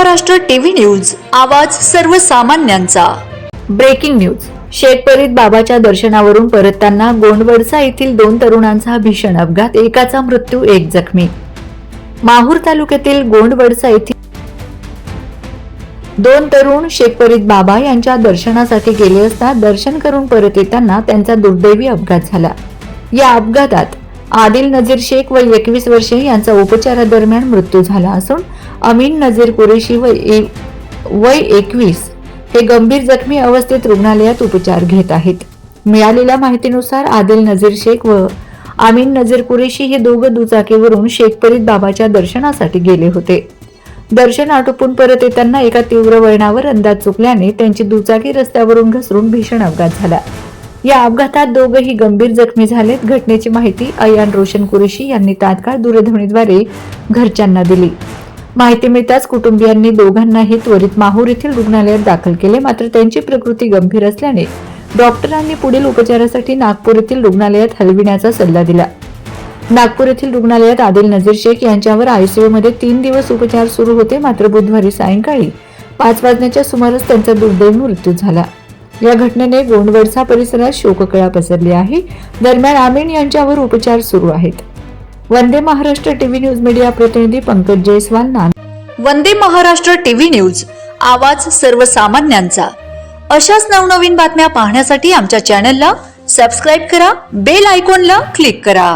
Maharashtra TV news आवाज सर्वसामान्यांचा. Breaking news. शेतपरीत बाबाच्या दर्शनावरून परतताना गोंडवडसा येथील दोन तरुणांचा भीषण अपघात एकाचा मृत्यू एक जखमी. माहूर तालुक्यातील गोंडवडसा येथील दोन तरुण शेखपरीत बाबा यांच्या दर्शनासाठी गेले असता दर्शन करून परत येताना त्यांचा दुर्दैवी अपघात झाला. या अपघातात आदिल नजीर शेख व एकवीस वर्षे यांचा उपचारादरम्यान मृत्यू झाला असून अमीन नजीर कुरेशी वय वय एकवीस हे गंभीर जखमी अवस्थेत रुग्णालयात उपचार घेत आहेत. मिळालेल्या माहितीनुसार आदिल नजीर शेख व आमीन नजीर कुरेशी हे दोघं दुचाकीवरून शेखपरीत बाबाच्या दर्शनासाठी गेले होते. दर्शन आटोपून परत येताना एका तीव्र वळणावर अंदाज चुकल्याने त्यांची दुचाकी रस्त्यावरून घसरून भीषण अपघात झाला. या अपघातात दोघंही गंभीर जखमी झालेत. घटनेची माहिती अयान रोशन कुरेशी यांनी तात्काळ दूरध्वनीद्वारे घरच्यांना दिली. माहिती मिळताच कुटुंबियांनी दोघांनाही त्वरित माहूर येथील रुग्णालयात दाखल केले. मात्र त्यांची प्रकृती गंभीर असल्याने डॉक्टरांनी पुढील उपचारासाठी नागपूर येथील रुग्णालयात हलविण्याचा सल्ला दिला. नागपूर येथील रुग्णालयात आदिल नजीर शेख यांच्यावर आयसीयूमध्ये तीन दिवस उपचार सुरू होते. मात्र बुधवारी सायंकाळी पाच वाजण्याच्या सुमारास त्यांचा दुर्दैव मृत्यू झाला. या घटनेने गोंडवडसा परिसरात शोककळा पसरली आहे. दरम्यान आमीन यांच्यावर उपचार सुरू आहेत. Vande Maharashtra TV news media प्रतिनिधी पंकज जयस्वाल नांद वंदे महाराष्ट्र टीव्ही न्यूज आवाज सर्वसामान्यांचा. अशाच नवनवीन बातम्या पाहण्यासाठी आमच्या चॅनलला सबस्क्राईब करा बेल आयकॉनला क्लिक करा.